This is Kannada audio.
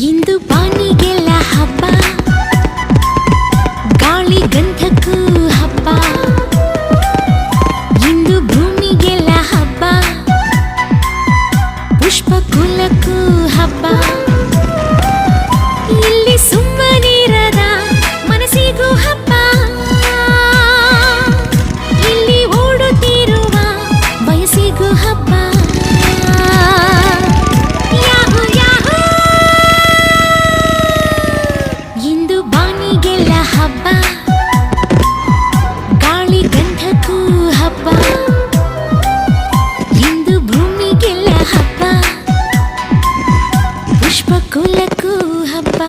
ಇಂದು ಬಾನಿಗೆಲ್ಲ ಹಬ್ಬ. ಗಾಳಿ ಗಂಧಕ್ಕೂ ಹಬ್ಬ. ಇಂದು ಭೂಮಿಗೆಲ್ಲ ಹಬ್ಬ. ಪುಷ್ಪ ಪುಷ್ಪಕುಲಕ್ಕೂ ಹಬ್ಬ. ಕುಲಕ್ಕೂ ಹಬ್ಬ